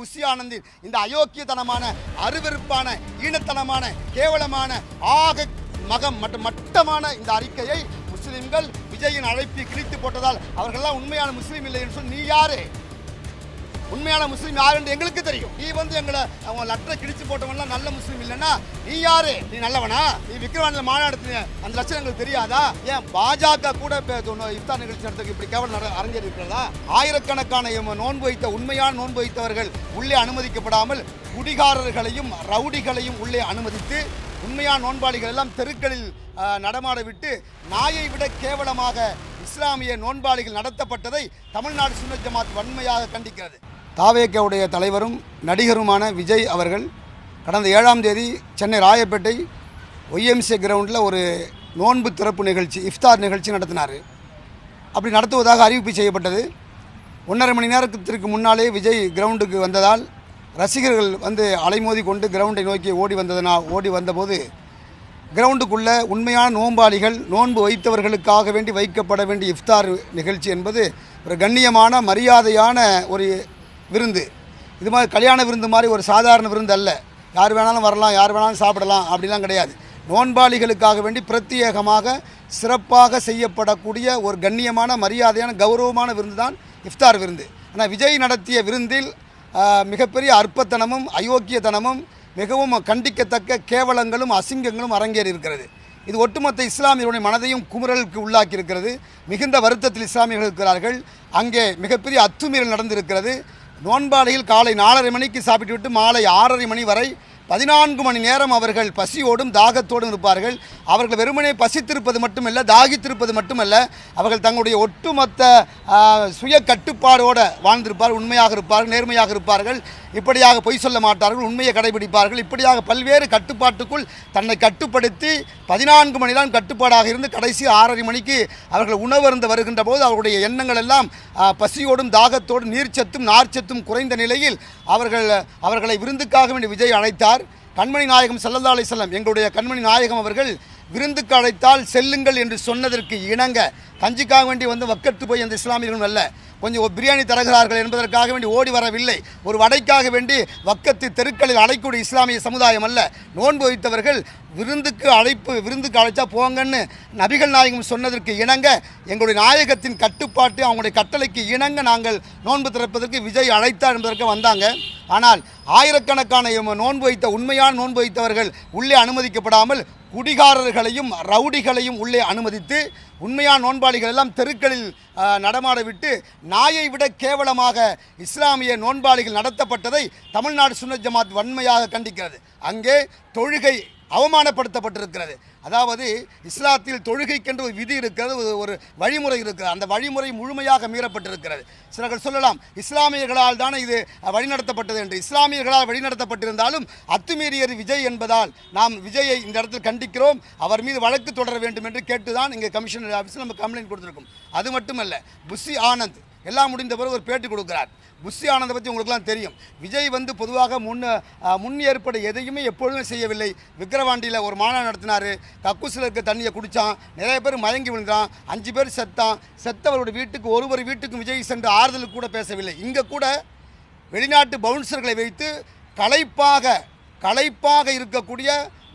Bussy ஆனந்தின் இந்த அயோக்கியத்தனமான அருவெருப்பான ஈனத்தனமான கேவலமான ஆக மகம் மற்றும் மட்டமான இந்த அறிக்கையை முஸ்லிம்கள் விஜயின் அழைப்பை கிழித்து போட்டதால் அவர்கள்லாம் உண்மையான முஸ்லீம் இல்லை என்று சொல்லி நீ யாரு? உண்மையான முஸ்லீம் யாருன்னு எங்களுக்கு தெரியும். நீ வந்து எங்களை அவங்க லட்டரை கிழிச்சு போட்டவன்லாம் நல்ல முஸ்லீம் இல்லைன்னா நீ யாரு? நீ நல்லவனா? நீ விக்ரவாண்டில் மாநாடு அந்த லட்சம் எங்களுக்கு தெரியாதா? ஏன் பாஜக கூட இஃப்தார் நிகழ்ச்சி நடத்துக்கு இப்படி கேவலம் நட- ஆயிரக்கணக்கான நோன்பு வைத்த உண்மையான நோன்பு வைத்தவர்கள் உள்ளே அனுமதிக்கப்படாமல் குடிகாரர்களையும் ரவுடிகளையும் உள்ளே அனுமதித்து உண்மையான நோன்பாளிகள் எல்லாம் தெருக்களில் நடமாட விட்டு நாயை விட கேவலமாக இஸ்லாமிய நோன்பாளிகள் நடத்தப்பட்டதை தமிழ்நாடு சுன்னத் ஜமாத் வன்மையாக கண்டிக்கிறது. தாவேக்கவுடைய தலைவரும் நடிகருமான விஜய் அவர்கள் கடந்த ஏழாம் தேதி சென்னை ராயப்பேட்டை ஒய்எம்சி கிரவுண்டில் ஒரு நோன்பு திறப்பு நிகழ்ச்சி இஃப்தார் நிகழ்ச்சி நடத்தினார். அப்படி நடத்துவதாக அறிவிப்பு செய்யப்பட்டது. ஒன்றரை மணி நேரத்திற்கு முன்னாலே விஜய் கிரவுண்டுக்கு வந்ததால் ரசிகர்கள் வந்து அலைமோதி கொண்டு கிரவுண்டை நோக்கி ஓடி வந்ததனா ஓடி வந்தபோது கிரவுண்டுக்குள்ள உண்மையான நோன்பாளிகள் நோன்பு வைத்தவர்களுக்காக வேண்டி வைக்கப்பட வேண்டிய இஃப்தார் நிகழ்ச்சி என்பது ஒரு கண்ணியமான மரியாதையான ஒரு விருந்து. இது மாதிரி கல்யாண விருந்து மாதிரி ஒரு சாதாரண விருந்து அல்ல. யார் வேணாலும் வரலாம் யார் வேணாலும் சாப்பிடலாம் அப்படிலாம் கிடையாது. நோன்பாளிகளுக்காக வேண்டி பிரத்யேகமாக சிறப்பாக செய்யப்படக்கூடிய ஒரு கண்ணியமான மரியாதையான கௌரவமான விருந்து தான் இஃப்தார் விருந்து. ஆனால் விஜய் நடத்திய விருந்தில் மிகப்பெரிய அற்பத்தனமும் அயோக்கியத்தனமும் மிகவும் கண்டிக்கத்தக்க கேவலங்களும் அசிங்கங்களும் அரங்கேறி இருக்கிறது. இது ஒட்டுமொத்த இஸ்லாமியர்களுடைய மனதையும் குமுறலுக்கு உள்ளாக்கி இருக்கிறது. மிகுந்த வருத்தத்தில் இஸ்லாமியர்கள் இருக்கிறார்கள். அங்கே மிகப்பெரிய அத்துமீறல் நடந்திருக்கிறது. நோன்பாளிகள் காலை நாலரை மணிக்கு சாப்பிட்டு விட்டு மாலை ஆறரை மணி வரை பதினான்கு மணி நேரம் அவர்கள் பசியோடும் தாகத்தோடும் இருப்பார்கள். அவர்கள் வெறுமனே பசித்திருப்பது மட்டுமல்ல தாகித்திருப்பது மட்டுமல்ல அவர்கள் தங்களுடைய ஒட்டுமொத்த சுய கட்டுப்பாடோடு வாழ்ந்திருப்பார்கள் உண்மையாக இருப்பார்கள் நேர்மையாக இருப்பார்கள். இப்படியாக பொய் சொல்ல மாட்டார்கள் உண்மையை கடைபிடிப்பார்கள். இப்படியாக பல்வேறு கட்டுப்பாட்டுக்குள் தன்னை கட்டுப்படுத்தி பதினான்கு மணி கட்டுப்பாடாக இருந்து கடைசி ஆறரை மணிக்கு அவர்கள் உணவருந்து வருகின்ற போது அவருடைய எண்ணங்கள் எல்லாம் பசியோடும் தாகத்தோடும் நீர்ச்சத்தும் நார்ச்சத்தும் குறைந்த நிலையில் அவர்கள் அவர்களை விருந்துக்காக வேண்டி விஜய் அழைத்தார். கண்மணி நாயகம் சல்லல்லா அலி செல்லம் எங்களுடைய கண்மணி நாயகம் அவர்கள் விருந்துக்கு அழைத்தால் செல்லுங்கள் என்று சொன்னதற்கு இணங்க கஞ்சிக்காக வேண்டி வந்து வக்கத்து போய் அந்த இஸ்லாமியர்களும் அல்ல. கொஞ்சம் ஒரு பிரியாணி தருகிறார்கள் என்பதற்காக வேண்டி ஓடி வரவில்லை. ஒரு வடைக்காக வேண்டி வக்கத்து தெருக்களில் அழைக்கூடிய இஸ்லாமிய சமுதாயம் அல்ல. நோன்பு வைத்தவர்கள் விருந்துக்கு அழைப்பு விருந்துக்கு அழைச்சா போங்கன்னு நபிகள் நாயகம் சொன்னதற்கு இணங்க எங்களுடைய நாயகத்தின் கட்டுப்பாட்டு அவங்களுடைய கட்டளைக்கு இணங்க நாங்கள் நோன்பு திறப்பதற்கு விஜய் அழைத்தார் என்பதற்கு வந்தாங்க. ஆனால் ஆயிரக்கணக்கான நோன்பு வைத்த உண்மையான நோன்பு வைத்தவர்கள் உள்ளே அனுமதிக்கப்படாமல் குடிகாரர்களையும் ரவுடிகளையும் உள்ளே அனுமதித்து உண்மையான நோன்பாளிகள் எல்லாம் தெருக்களில் நடமாடவிட்டு நடமாட விட்டு நாயை விட கேவலமாக இஸ்லாமிய நோன்பாளிகள் நடத்தப்பட்டதை தமிழ்நாடு சுன்னத் ஜமாத் வன்மையாக கண்டிக்கிறது. அங்கே தொழுகை அவமானப்படுத்தப்பட்டிருக்கிறது. அதாவது இஸ்லாத்தில் தொழுகைக்கென்று ஒரு விதி இருக்கிறது ஒரு- ஒரு வழிமுறை இருக்கிறது. அந்த வழிமுறை முழுமையாக மீறப்பட்டிருக்கிறது. சிலர்கள் சொல்லலாம் இஸ்லாமியர்களால் தானே இது வழிநடத்தப்பட்டது என்று. இஸ்லாமியர்களால் வழிநடத்தப்பட்டிருந்தாலும் அத்துமீறியது விஜய் என்பதால் நாம் விஜயை இந்த இடத்தில் கண்டிக்கிறோம். அவர் மீது வழக்கு தொடர வேண்டும் என்று கேட்டுதான் இங்கே கமிஷனர் ஆஃபீஸில் நம்ம கம்ப்ளைண்ட் கொடுத்துருக்கோம். அது மட்டுமல்ல புஷி ஆனந்த் எல்லாம் முடிந்த பிறகு ஒரு பேட்டி கொடுக்குறார். புஷி ஆனந்தை பற்றி உங்களுக்குலாம் தெரியும். விஜய் வந்து பொதுவாக முன் முன் ஏற்பாடு எதையுமே எப்பொழுதுமே செய்யவில்லை. விக்கிரவாண்டியில் ஒரு மாநாடு நடத்தினார். கக்கூசில் இருக்க தண்ணியை குடித்தான் நிறைய பேர் மயங்கி விழுந்தான். அஞ்சு பேர் செத்தான். செத்தவருடைய வீட்டுக்கு ஒருவர் வீட்டுக்கும் விஜய் சென்று ஆறுதலுக்கு கூட பேசவில்லை. இங்கே கூட வெளிநாட்டு பவுன்சர்களை வைத்து களைப்பாக களைப்பாக இருக்கக்கூடிய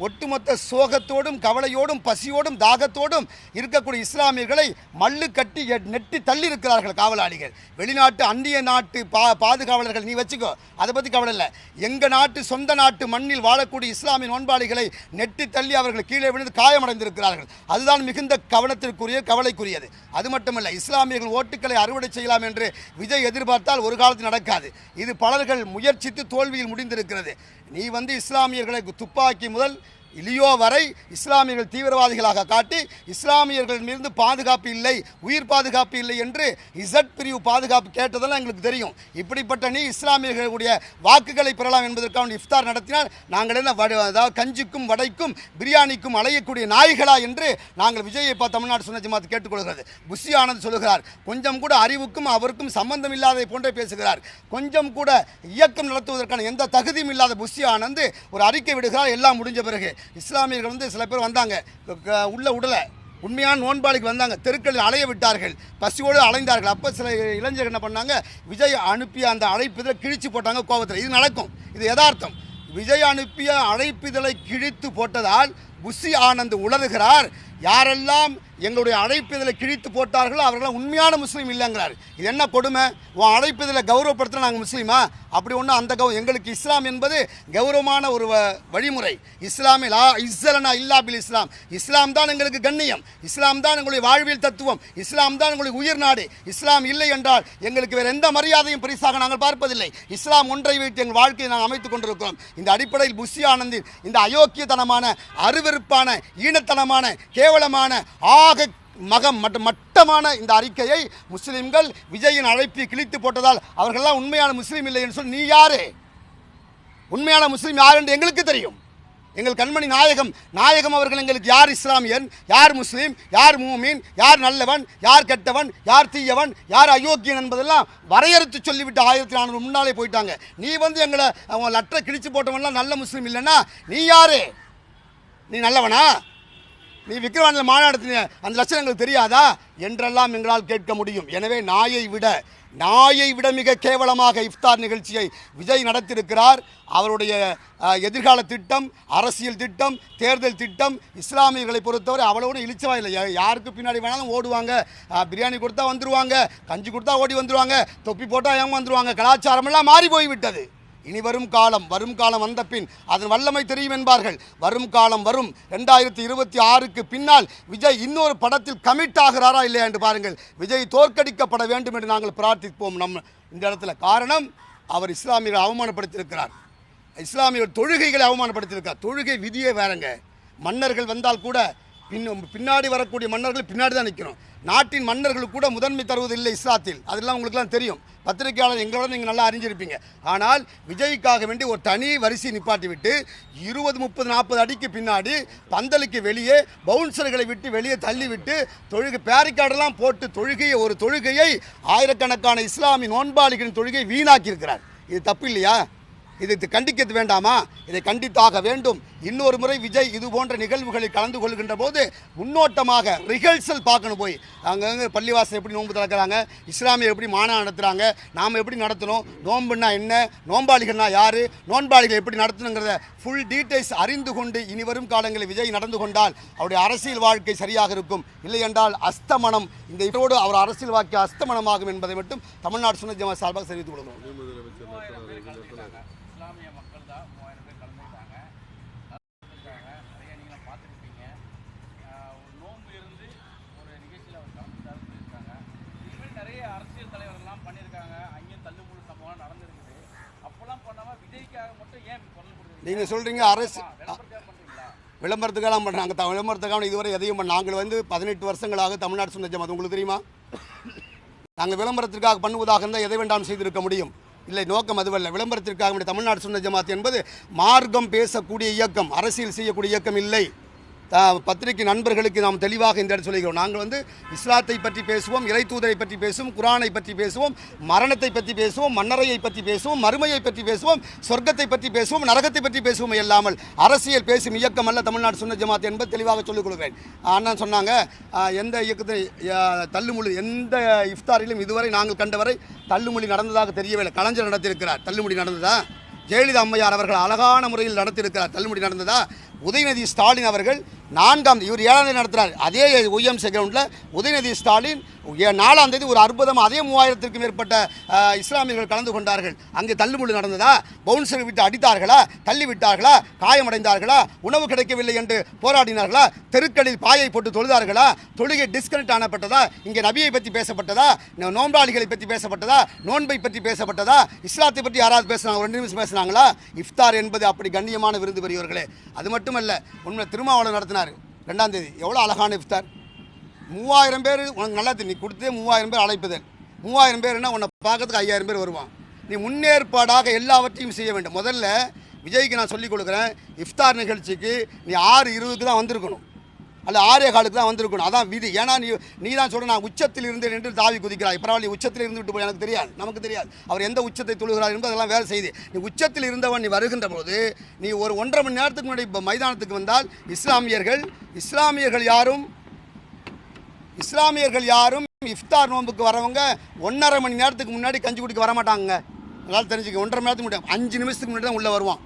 ஒட்டுமொத்த சோகத்தோடும் கவலையோடும் பசியோடும் தாகத்தோடும் இருக்கக்கூடிய இஸ்லாமியர்களை மல்லு கட்டி நெட்டி தள்ளி இருக்கிறார்கள் காவலாளிகள். வெளிநாட்டு அந்நிய நாட்டு பா பாதுகாவலர்கள் நீ வச்சுக்கோ அதை பற்றி கவலை இல்லை. எங்கள் நாட்டு சொந்த நாட்டு மண்ணில் வாழக்கூடிய இஸ்லாமிய நோன்பாளிகளை நெட்டி தள்ளி அவர்கள் கீழே விழுந்து காயமடைந்திருக்கிறார்கள். அதுதான் மிகுந்த கவனத்திற்குரிய கவலைக்குரியது. அது மட்டுமல்ல இஸ்லாமியர்கள் ஓட்டுக்களை அறுவடை செய்யலாம் என்று விஜய் எதிர்பார்த்தால் ஒரு காலத்தில் நடக்காது. இது பலர்கள் முயற்சித்து தோல்வியில் முடிந்திருக்கிறது. நீ வந்து இஸ்லாமியர்களை துப்பாக்கி முதல் இலியோ வரை இஸ்லாமியர்கள் தீவிரவாதிகளாக காட்டி இஸ்லாமியர்கள் மீது பாதுகாப்பு இல்லை உயிர் பாதுகாப்பு இல்லை என்று இசட் பிரிவு பாதுகாப்பு கேட்டதெல்லாம் எங்களுக்கு தெரியும். இப்படிப்பட்ட நீ இஸ்லாமியர்களுடைய வாக்குகளை பெறலாம் என்பதற்காக இஃப்தார் நடத்தினால் நாங்கள் என்ன வட- அதாவது கஞ்சிக்கும் வடைக்கும் பிரியாணிக்கும் அலையக்கூடிய நாய்களா என்று நாங்கள் விஜயை பா தமிழ்நாடு சுன்ன ஜமாத் கேட்டுக்கொள்கிறது. புஷி ஆனந்த் சொல்லுகிறார் கொஞ்சம் கூட அறிவுக்கும் அவருக்கும் சம்பந்தம் இல்லாததை போன்றே பேசுகிறார். கொஞ்சம் கூட இயக்கம் நடத்துவதற்கான எந்த தகுதியும் இல்லாத புஷி ஆனந்த் ஒரு அறிக்கை விடுகிறார் எல்லாம் முடிஞ்ச பிறகு. இஸ்லாமியர்கள் வந்து சில பேர் வந்தாங்க. க- உள்ள உடலை உண்மையான நோன்பாளிக்கு வந்தாங்க. தெருக்களில் அலைய விட்டார்கள். பசியோடு அலைந்தார்கள். அப்போ சில இளைஞர்கள் என்ன பண்ணாங்க? விஜய் அனுப்பிய அந்த அழைப்பிதழை கிழிச்சு போட்டாங்க கோபத்தில். இது நடக்கும். இது யதார்த்தம். விஜய் அனுப்பிய அழைப்பிதழை கிழித்து போட்டதால் புஷி ஆனந்த் உளறுகிறார். யாரெல்லாம் எங்களுடைய அழைப்பிதழை கிழித்து போட்டார்களோ அவர்களாம் உண்மையான முஸ்லீம் இல்லைங்கிறார். இது என்ன கொடுமை? உன் அழைப்பிதழை கௌரவப்படுத்தின நாங்கள் முஸ்லீமா? அப்படி ஒன்றும் அந்த கௌ எங்களுக்கு இஸ்லாம் என்பது கௌரவமான ஒரு வ- வழிமுறை. இஸ்லாமில் லா இஸ்ஸலனா இல்லா பில் இஸ்லாம். இஸ்லாம் தான் எங்களுக்கு கண்ணியம். இஸ்லாம் தான் எங்களுடைய வாழ்வியல் தத்துவம். இஸ்லாம் தான் எங்களுடைய உயிர் நாடு. இஸ்லாம் இல்லை என்றால் எங்களுக்கு வேறு எந்த மரியாதையும் பரிசாக நாங்கள் பார்ப்பதில்லை. இஸ்லாம் ஒன்றை வைத்து எங்கள் வாழ்க்கையை நாங்கள் அமைத்துக் கொண்டிருக்கிறோம். இந்த அடிப்படையில் புஷி ஆனந்தின் இந்த அயோக்கியத்தனமான அருவருப்பான ஈனத்தனமான கேவலமான ஆக மகம் மற்றும் மட்டமான இந்த அறிக்கையை முஸ்லிம்கள் விஜயின் அழைப்பி கிழித்து போட்டதால் அவர்களெல்லாம் உண்மையான முஸ்லீம் இல்லை என்று சொல்லி நீ யாரு? உண்மையான முஸ்லீம் யார் என்று எங்களுக்கு தெரியும். எங்கள் கண்மணி நாயகம் நாயகம் அவர்கள் எங்களுக்கு யார் இஸ்லாமியன் யார் முஸ்லீம்? யார் மூமீன்? யார் நல்லவன்? யார் கெட்டவன்? யார் தீயவன்? யார் அயோக்கியன் என்பதெல்லாம் வரையறுத்து சொல்லிவிட்டு ஆயிரத்தி நானூறு முன்னாலே போயிட்டாங்க. நீ வந்து எங்களை அவன் லட்டரை கிழிச்சு போட்டவன்லாம் நல்ல முஸ்லீம் இல்லைன்னா நீ யாரு? நீ நல்லவனா? நீ விக்ரவாண்டில் மாநாடு அந்த லட்சணம் எங்களுக்கு தெரியாதா? என்றெல்லாம் எங்களால் கேட்க முடியும். எனவே நாயை விட நாயை விட மிக கேவலமாக இஃப்தார் நிகழ்ச்சியை விஜய் நடத்தியிருக்கிறார். அவருடைய எதிர்கால திட்டம் அரசியல் திட்டம் தேர்தல் திட்டம் இஸ்லாமியர்களை பொறுத்தவரை அவ்வளோட இழிச்சவா இல்லை. யாருக்கு பின்னாடி வேணாலும் ஓடுவாங்க. பிரியாணி கொடுத்தா வந்துருவாங்க கஞ்சி கொடுத்தா ஓடி வந்துருவாங்க தொப்பி போட்டால் ஏன் வந்துருவாங்க? கலாச்சாரமெல்லாம் மாறி போய்விட்டது இனி வரும் காலம் வரும் காலம் வந்த பின் அதன் வல்லமை தெரியும் என்பார்கள். வரும் காலம் வரும். ரெண்டாயிரத்தி இருபத்தி ஆறுக்கு பின்னால் விஜய் இன்னொரு படத்தில் கமிட் ஆகிறாரா இல்லையா என்று பாருங்கள். விஜய் தோற்கடிக்கப்பட வேண்டும் என்று நாங்கள் பிரார்த்திப்போம் நம் இந்த இடத்துல. காரணம் அவர் இஸ்லாமியர்கள் அவமானப்படுத்தியிருக்கிறார். இஸ்லாமியர் தொழுகைகளை அவமானப்படுத்தியிருக்கார் தொழுகை விதியே வேறங்க. மன்னர்கள் வந்தால் கூட பின் பின்னாடி வரக்கூடிய மன்னர்கள் பின்னாடி தான் நிற்கிறோம். நாட்டின் மன்னர்களுக்கு கூட முதன்மை தருவது இல்லை இஸ்லாத்தில். அதெல்லாம் உங்களுக்குலாம் தெரியும். பத்திரிகையாளர் எங்களோட நீங்கள் நல்லா அறிஞ்சிருப்பீங்க. ஆனால் விஜய்க்காக வேண்டி ஒரு தனி வரிசை நிப்பாட்டி விட்டு இருபது முப்பது நாற்பது அடிக்கு பின்னாடி பந்தலுக்கு வெளியே பவுன்சர்களை விட்டு வெளியே தள்ளி விட்டு தொழுகை பேரிக்காடெல்லாம் போட்டு தொழுகையை ஒரு தொழுகையை ஆயிரக்கணக்கான இஸ்லாமிய நோன்பாளிகளின் தொழுகையை வீணாக்கியிருக்கிறார். இது தப்பு இல்லையா? இதை கண்டிக்க வேண்டாமா? இதை கண்டித்தாக வேண்டும். இன்னொரு முறை விஜய் இது போன்ற நிகழ்வுகளில் கலந்து கொள்கின்ற போது முன்னோட்டமாக ரிஹர்சல் பார்க்கணும் போய். அங்கங்கே பள்ளிவாசல் எப்படி நோன்பு திறக்கிறாங்க? இஸ்லாமியர் எப்படி மாநாடு நடத்துகிறாங்க நாம் எப்படி நடத்தணும்? நோன்புன்னா என்ன? நோன்பாளிகள்னா யார்? நோன்பாளிகள் எப்படி நடத்தணுங்கிறத ஃபுல் டீட்டெயில்ஸ் அறிந்து கொண்டு இனி வரும் காலங்களில் விஜய் நடந்து கொண்டால் அவருடைய அரசியல் வாழ்க்கை சரியாக இருக்கும். இல்லை என்றால் அஸ்தமனம். இந்த இதோடு அவர் அரசியல் வாழ்க்கை அஸ்தமனமாகும் என்பதை மட்டும் தமிழ்நாடு சுனஜமா சார்பாக தெரிவித்துக் கொள்கிறோம் இஸ்லாமிய மக்கள் தான் மூவாயிரம் பேர் கலந்துக்கிட்டாங்க கலந்துருக்காங்க நிறைய நீங்களும் பார்த்துருப்பீங்க ஒரு நோன்பு இருந்து ஒரு நிகழ்ச்சியில் அவர் கலந்துட்டாருன்னு சொல்லியிருக்காங்க இதுமாதிரி நிறைய அரசியல் தலைவர்கள்லாம் பண்ணியிருக்காங்க அங்கேயும் தள்ளுமுள்ளு சம்பவம் நடந்திருக்குது அப்போல்லாம் பண்ணாமல் விஜய்க்காக மட்டும் ஏன் குரல் கொடுக்குறீங்க நீங்கள் சொல்கிறீங்க அரசு விளம்பரத்துக்காக விளம்பரத்துக்கெல்லாம் பண்ணுறாங்க த விளம்பரத்துக்காக இதுவரை எதையும் பண்ண நாங்கள் வந்து பதினெட்டு வருஷங்களாக தமிழ்நாடு சுந்த ஜமாத். உங்களுக்கு தெரியுமா? நாங்கள் விளம்பரத்திற்காக பண்ணுவதாக இருந்தால் எதை வேண்டாம் செய்திருக்க முடியும்? இல்லை நோக்கம் அதுவல்ல. விளம்பரத்திற்காக தமிழ்நாடு சுந்த ஜமாத் என்பது மார்க்கம் பேசக்கூடிய இயக்கம். அரசியல் செய்யக்கூடிய இயக்கம் இல்லை. பத்திரிகை நண்பர்களுக்கு நாம் தெளிவாக இந்த இடத்துல சொல்லிக்கிறோம் நாங்கள் வந்து இஸ்லாத்தை பற்றி பேசுவோம் இறை தூதரை பற்றி பேசுவோம் குரானை பற்றி பேசுவோம் மரணத்தை பற்றி பேசுவோம் மன்னரையை பற்றி பேசுவோம் மறுமையை பற்றி பேசுவோம் சொர்க்கத்தை பற்றி பேசுவோம் நரகத்தை பற்றி பேசுவோம் இல்லாமல் அரசியல் பேசும் இயக்கம் அல்ல தமிழ்நாடு சுன்ன ஜமாத் என்பது தெளிவாக சொல்லிக் கொள்வேன். அண்ணன் சொன்னாங்க எந்த இயக்கத்தை தள்ளுமொழி எந்த இஃப்தாரிலும் இதுவரை நாங்கள் கண்டவரை தள்ளுமொழி நடந்ததாக தெரியவில்லை. கலைஞர் நடத்தியிருக்கிறார். தள்ளுமொழி நடந்ததா? ஜெயலலிதா அம்மையார் அவர்கள் அழகான முறையில் நடத்தியிருக்கிறார். தள்ளுமுடி நடந்ததா? உதயநிதி ஸ்டாலின் அவர்கள் நான்காம் இவர் ஏழாம் தேதி நடத்துகிறார் அதே ஒய்எம்சி கிரவுண்டில் உதயநிதி ஸ்டாலின் நாலாம் தேதி ஒரு அற்புதம் அதே மூவாயிரத்திற்கும் மேற்பட்ட இஸ்லாமியர்கள் கலந்து கொண்டார்கள். அங்கே தள்ளுமுள்ளு நடந்ததா? பவுன்சர் விட்டு அடித்தார்களா? தள்ளி விட்டார்களா காயமடைந்தார்களா? உணவு கிடைக்கவில்லை என்று போராடினார்களா? தெருக்களில் பாயை போட்டு தொழுதார்களா? தொழுகை டிஸ்கனெக்ட் ஆனப்பட்டதா? இங்கே நபியை பற்றி பேசப்பட்டதா? நோன்பாளிகளை பற்றி பேசப்பட்டதா? நோன்பை பற்றி பேசப்பட்டதா? இஸ்லாத்தை பற்றி யாராவது பேசினாங்க ரெண்டு நிமிஷம் பேசினாங்களா? இஃப்தார் என்பது அப்படி கண்ணியமான விருது பெரியவர்களே. அது மட்டுமல்ல உண்மை திருமாவளவன் நடத்தினார். ரெண்டாம் தேதி. எவ்வளோ அழகான இஃப்தார். மூவாயிரம் பேர் உனக்கு நல்லா நீ கொடுத்தே மூவாயிரம் பேர் அழைப்புதல். மூவாயிரம் பேர்னா உன்னை பார்க்கறதுக்கு ஐயாயிரம் பேர் வருவான். நீ முன்னேற்பாடாக எல்லாவற்றையும் செய்ய வேண்டும். முதல்ல விஜய்க்கு நான் சொல்லிக் கொடுக்குறேன் இஃப்தார் நிகழ்ச்சிக்கு நீ ஆறு இருபதுக்கு தான் வந்திருக்கணும். அல்ல ஆரிய காலுக்கு தான் வந்திருக்கணும். அதான் விதி. ஏன்னா நீ நீ தான் சொல்கிற நான் உச்சத்தில் இருந்தேன் என்று தாவி குதிக்கிறாய். பரவாயில்ல உச்சத்தில் இருந்து விட்டு போய் எனக்கு தெரியாது. நமக்கு தெரியாது. அவர் எந்த உச்சத்தை தொழுகிறார் என்பது அதெல்லாம் வேறு செய்தி. நீ உச்சத்தில் இருந்தவன் நீ வருகின்ற போது நீ ஒரு ஒன்றரை மணி நேரத்துக்கு முன்னாடி இப்போ மைதானத்துக்கு வந்தால் இஸ்லாமியர்கள் இஸ்லாமியர்கள் யாரும் இஸ்லாமியர்கள் யாரும் இஃப்தார் நோன்புக்கு வரவங்க ஒன்றரை மணி நேரத்துக்கு முன்னாடி கஞ்சி குடிக்க வர மாட்டாங்க நல்லா தெரிஞ்சுக்க ஒன்றரை மணி நேரத்துக்கு முன்னாடி அஞ்சு நிமிஷத்துக்கு முன்னாடி தான் உள்ளே வருவான்.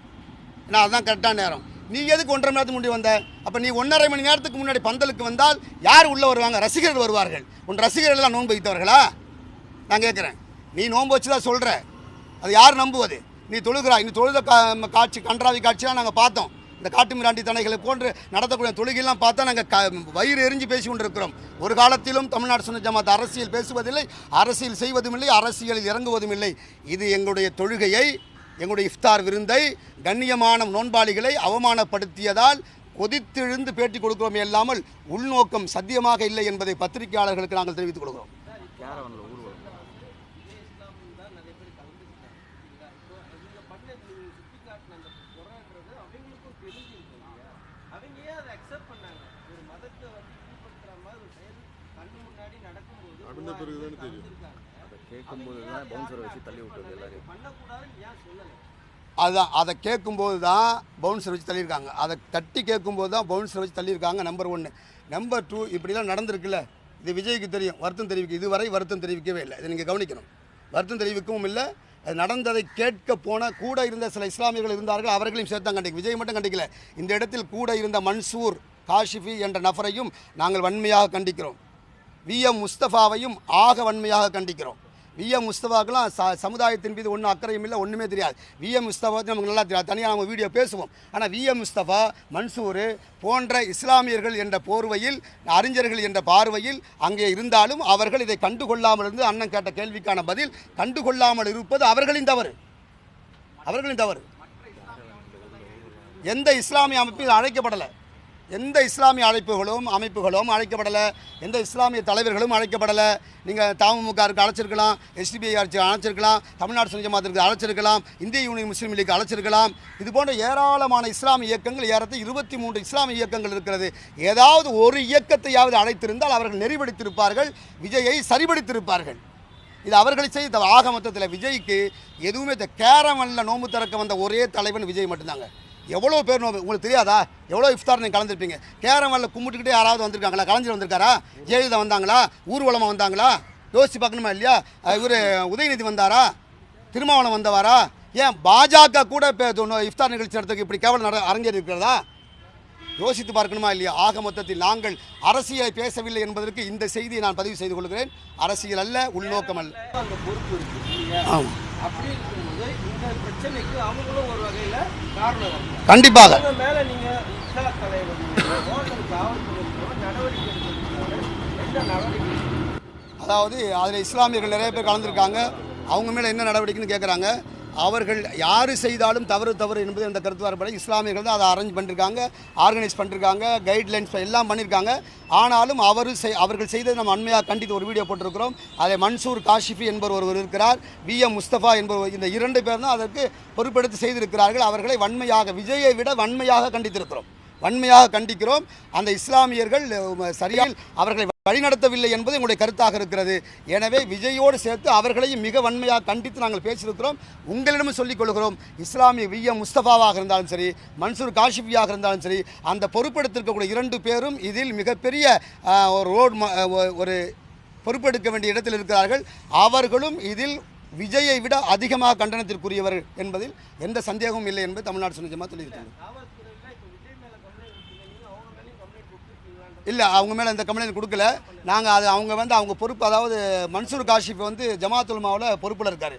ஏன்னா அதுதான் கரெக்டான நேரம். நீ எதுக்கு ஒன்றரை மணி நேரத்துக்கு முன்னாடி வந்த? அப்போ நீ ஒன்றரை மணி நேரத்துக்கு முன்னாடி பந்தலுக்கு வந்தால் யார் உள்ளே வருவாங்க? ரசிகர்கள் வருவார்கள். உன் ரசிகர்கள்லாம் நோன்பு வைத்தவர்களா? நான் கேட்குறேன். நீ நோன்பு வச்சு தான் சொல்கிற அது யார் நம்புவது? நீ தொழுகிறா நீ தொழுத காட்சி கன்றாவி காட்சியெலாம் நாங்கள் பார்த்தோம். இந்த காட்டு மிராண்டி தனைகளை போன்று நடத்தக்கூடிய தொழுகையெல்லாம் பார்த்தா நாங்கள் க வயிறு எரிஞ்சு பேசி கொண்டிருக்கிறோம் ஒரு காலத்திலும் தமிழ்நாடு சுன்ன ஜமாத் அரசியல் பேசுவதில்லை அரசியல் செய்வதும் இல்லை அரசியலில் இறங்குவதும் இல்லை. இது எங்களுடைய தொழுகையை எங்களுடைய இஃப்தார் விருந்தை கண்ணியமான நோன்பாளிகளை அவமானப்படுத்தியதால் கொதித்தெழுந்து பேட்டி கொடுக்கிறோமே இல்லாமல் உள்நோக்கம் சத்தியமாக இல்லை என்பதை பத்திரிகையாளர்களுக்கு நாங்கள் தெரிவித்துக் கொடுக்கிறோம் கேரவனில் ஊர்வலம் அவங்க ஏன் அதை அக்செப்ட் பண்ணாங்க ஒரு மதத்தை வந்து ஈடுபடுத்துற மாதிரி ஒரு செயல் கண்ணு முன்னாடி நடக்கும்போது நடந்த பிறகுதானே தெரியும். அதை கேட்கும்போது தான் பவுன்சரை வச்சு தள்ளி விட்டது எல்லாரையும். பண்ணக்கூடாதுன்னு ஏன் சொல்லலை? அதுதான் அதை கேட்கும்போது தான் பவுன்சர் வச்சு தள்ளியிருக்காங்க. அதை தட்டி கேட்கும்போது தான் பவுன்சர் வச்சு தள்ளியிருக்காங்க நம்பர் ஒன்று நம்பர் டூ இப்படிலாம் நடந்திருக்குல்ல இது விஜய்க்கு தெரியும் வருத்தம் தெரிவிக்க இதுவரை வருத்தம் தெரிவிக்கவே இல்லை. இதை நீங்கள் கவனிக்கணும். வருத்தம் தெரிவிக்கவும் இல்லை. அது நடந்ததை கேட்க போன கூட இருந்த சில இஸ்லாமியர்கள் இருந்தார்கள் அவர்களையும் சேர்த்து தான் கண்டிக்க விஜய் மட்டும் கண்டிக்கல. இந்த இடத்தில் கூட இருந்த மன்சூர் காஷிஃபி என்ற நபரையும் நாங்கள் வன்மையாக கண்டிக்கிறோம். வி. எம். முஸ்தபாவையும் ஆக வன்மையாக கண்டிக்கிறோம். விஎம் முஸ்தபாக்கெல்லாம் ச சமுதாயத்தின் மீது ஒன்றும் அக்கறையும் இல்லை ஒன்றுமே தெரியாது. விஎம் முஸ்தபா நமக்கு நல்லா தெரியாது. தனியாக நம்ம வீடியோ பேசுவோம். ஆனால் விஎம் முஸ்தபா மன்சூர் போன்ற இஸ்லாமியர்கள் என்ற போர்வையில் அறிஞர்கள் என்ற பார்வையில் அங்கே இருந்தாலும் அவர்கள் இதை கண்டுகொள்ளாமல் இருந்து அண்ணன் கேட்ட கேள்விக்கான பதில் கண்டுகொள்ளாமல் இருப்பது அவர்களின் தவறு. அவர்களின் தவறு. எந்த இஸ்லாமிய அமைப்பில் அழைக்கப்படலை. எந்த இஸ்லாமிய அழைப்புகளும் அமைப்புகளும் அழைக்கப்படலை எந்த இஸ்லாமிய தலைவர்களும் அழைக்கப்படலை. நீங்கள் தமுகருக்கு அழைச்சிருக்கலாம் எஸ்டிபிஐ ஆட்சி அழைச்சிருக்கலாம் தமிழ்நாடு சுய ஜமாத்திற்கு அழைச்சிருக்கலாம் இந்திய யூனியன் முஸ்லீம் லீக் அழைச்சிருக்கலாம். இது போன்ற ஏராளமான இஸ்லாமிய இயக்கங்கள் ஏறத்தை இருபத்தி மூன்று இஸ்லாமிய இயக்கங்கள் இருக்கிறது. ஏதாவது ஒரு இயக்கத்தையாவது அழைத்திருந்தால் அவர்கள் நெறிப்படுத்தியிருப்பார்கள் விஜயை சரிபடுத்தியிருப்பார்கள் இது அவர்களை செய்த ஆக மொத்தத்தில் விஜய்க்கு எதுவுமே இந்த கேரமல்ல நோம்பு திறக்க வந்த ஒரே தலைவன் விஜய் மட்டும்தாங்க. எவ்வளோ பேர் நோம்பு? உங்களுக்கு தெரியாதா? எவ்வளோ இஃப்தார் நீங்கள் கலந்துருப்பீங்க? கேரமல்ல கும்பிட்டுக்கிட்டே யாராவது வந்திருக்காங்களா? கலைஞர் வந்திருக்காரா? ஜெயலலிதா வந்தாங்களா? ஊர்வலமாக வந்தாங்களா? யோசிச்சு பார்க்கணுமா இல்லையா? இவர் உதயநிதி வந்தாரா? திருமாவளம் வந்தவாரா? ஏன் பாஜக கூட இப்போ இஃப்தார் நிகழ்ச்சி நடத்துக்கு இப்படி கேவலம் நட அரங்கேறி இருக்கிறதா? யோசித்து பார்க்கணுமா இல்லையா? ஆக மொத்தத்தில் நாங்கள் அரசியலை பேசவில்லை என்பதற்கு இந்த செய்தியை நான் பதிவு செய்து கொள்கிறேன். அரசியல் அல்ல உள்நோக்கம் அல்ல. ஆமாம் பிரச்சனைக்கு அவங்களும் ஒரு வகையில காரணம். கண்டிப்பாக. மேல நீங்க இஸ்லா தலைவர் அல்லது காவல்துறையினரோ நடவடிக்கை எடுக்கிறதுக்கான எந்த நடவடிக்கை அதாவது அதில் இஸ்லாமியர்கள் நிறைய பேர் கலந்துருக்காங்க. அவங்க மேலே என்ன நடவடிக்கைன்னு கேட்குறாங்க அவர்கள் யார் செய்தாலும் தவறு தவறு என்பது இந்த கருத்து வரப்பட இஸ்லாமியர்கள் தான் அதை அரேஞ்ச் பண்ணியிருக்காங்க ஆர்கனைஸ் பண்ணியிருக்காங்க கைட்லைன்ஸ் எல்லாம் பண்ணியிருக்காங்க ஆனாலும் அவர் செய் அவர்கள் செய்ததை நம்ம அண்மையாக கண்டித்து ஒரு வீடியோ போட்டிருக்கிறோம். அதை மன்சூர் காஷிஃபி என்பவர் ஒருவர் இருக்கிறார். வி. எம். முஸ்தபா என்பவர் இந்த இரண்டு பேர் தான் அதற்கு பொறுப்பெடுத்து செய்திருக்கிறார்கள். அவர்களை வன்மையாக விஜயை விட வன்மையாக கண்டித்திருக்கிறோம். வன்மையாக கண்டிக்கிறோம். அந்த இஸ்லாமியர்கள் அஹ், சரியாக அவர்களை வழிநடத்தவில்லை என்பது எங்களுடைய கருத்தாக இருக்கிறது. எனவே விஜயோடு சேர்த்து அவர்களையும் மிக வன்மையாக கண்டித்து நாங்கள் பேசியிருக்கிறோம். உங்களிடமும் சொல்லிக் கொள்கிறோம். இஸ்லாமிய வி எம் முஸ்தபாவாக இருந்தாலும் சரி மன்சூர் காஷிபியாக இருந்தாலும் சரி அந்த பொறுப்பெடுத்திருக்கக்கூடிய இரண்டு பேரும் இதில் மிகப்பெரிய ஒரு ரோட் ஒரு பொறுப்பெடுக்க வேண்டிய இடத்தில் இருக்கிறார்கள். அவர்களும் இதில் விஜயை விட அதிகமாக கண்டனத்திற்குரியவர் என்பதில் எந்த சந்தேகமும் இல்லை என்பது தமிழ்நாடு சொன்ன ஜமாத் சொல்லியிருக்காங்க காவல்துறையில இப்போ விஜய் மேல கம்ப்ளைண்ட் கொடுத்தீங்க நீங்க அவங்க மேலேயும் கம்ப்ளைண்ட் கொடுத்துருக்கீங்களான்ற இல்லை அவங்க மேலே இந்த கம்ப்ளைண்ட் கொடுக்கல. நாங்கள் அது அவங்க வந்து அவங்க பொறுப்பு அதாவது மன்சூர் காஷிப் வந்து ஜமாத்துல்மாவில் பொறுப்பில் இருக்கார்.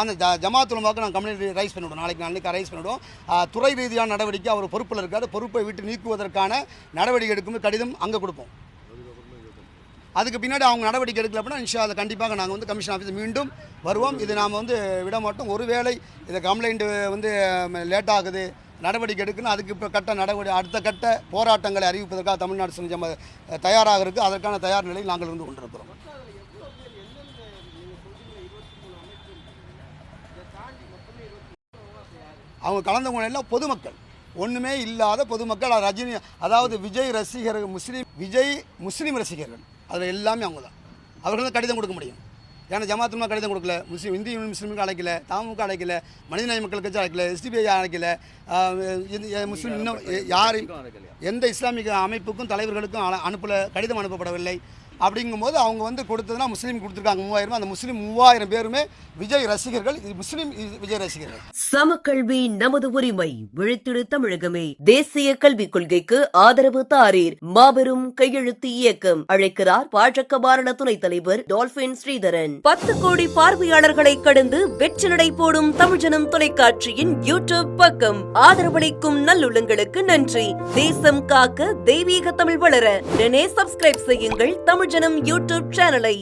அந்த ஜ ஜமாத்துலமாவுக்கு நாங்கள் கம்ப்ளைண்ட் ரைஸ் பண்ணிவிடுவோம் நாளைக்கு நாளைக்கு ரைஸ் பண்ணிவிடுவோம் துறை ரீதியான நடவடிக்கை அவர் பொறுப்பில் இருக்கார். பொறுப்பை விட்டு நீக்குவதற்கான நடவடிக்கை எடுக்கும் கடிதம் அங்கே கொடுப்போம். அதுக்கு பின்னாடி அவங்க நடவடிக்கை எடுக்கல அப்படின்னா இன்ஷா அதை கண்டிப்பாக நாங்கள் வந்து கமிஷன் ஆஃபீஸ் மீண்டும் வருவோம். இது நாம் வந்து விட மாட்டோம். ஒருவேளை இதை கம்ப்ளைண்ட் வந்து லேட் ஆகுது. நடவடிக்கை எடுக்கணும். அதுக்கு இப்போ கட்ட நடவடிக்கை அடுத்த கட்ட போராட்டங்களை அறிவிப்பதற்காக தமிழ்நாடு சுய தயாராக இருக்குது அதற்கான தயார் நிலையில் நாங்கள் இருந்து கொண்டிருக்கிறோம். அவங்க கலந்து எல்லாம் பொதுமக்கள். ஒன்றுமே இல்லாத பொதுமக்கள். ரஜினி அதாவது விஜய் ரசிகர்கள் முஸ்லீம் விஜய் முஸ்லீம் ரசிகர்கள். அதில் எல்லாமே அவங்க தான் அவர்கள் தான் கடிதம் கொடுக்க முடியும். ஏன்னா ஜமாத்துமா கடிதம் கொடுக்கல முஸ்லீம் இந்திய முஸ்லீமுக்கு அழைக்கல தாமுக்கு அழைக்கல மனிதநேய மக்கள் கட்சி அழைக்கல எஸ்டிபிஐ அழைக்கல முஸ்லீம் இன்னும் யாரையும் எந்த இஸ்லாமிக அமைப்புக்கும் தலைவர்களுக்கும் அனுப்பல கடிதம் அனுப்பப்படவில்லை. அப்படிங்கும்போது அவங்க வந்து கொடுத்ததுனா முஸ்லீம் கொடுத்துருக்காங்க மூவாயிரம் அந்த முஸ்லீம் மூவாயிரம் பேருமே விஜய் ரசிகர்கள். இது முஸ்லீம் விஜய் ரசிகர்கள். சமக்கல்வி நமது உரிமை விழித்திடு தமிழகமே. தேசிய கல்விக் கொள்கைக்கு ஆதரவு தாரீர் மாபெரும் கையெழுத்து இயக்கம். அழைக்கிறார் பாஜக மாநில துணைத் தலைவர் டால்பின் ஸ்ரீதரன். பத்து கோடி பார்வையாளர்களை கடந்து வெற்றி நடை போடும் தமிழ்ஜனம் தொலைக்காட்சியின் யூடியூப் பக்கம். ஆதரவளிக்கும் நல்லுள்ளங்களுக்கு நன்றி. தேசம் காக்க தெய்வீக தமிழ் வளர உடனே சப்ஸ்கிரைப் செய்யுங்கள் தமிழ் தமிழ்ஜனம் யூடியூப் சேனலை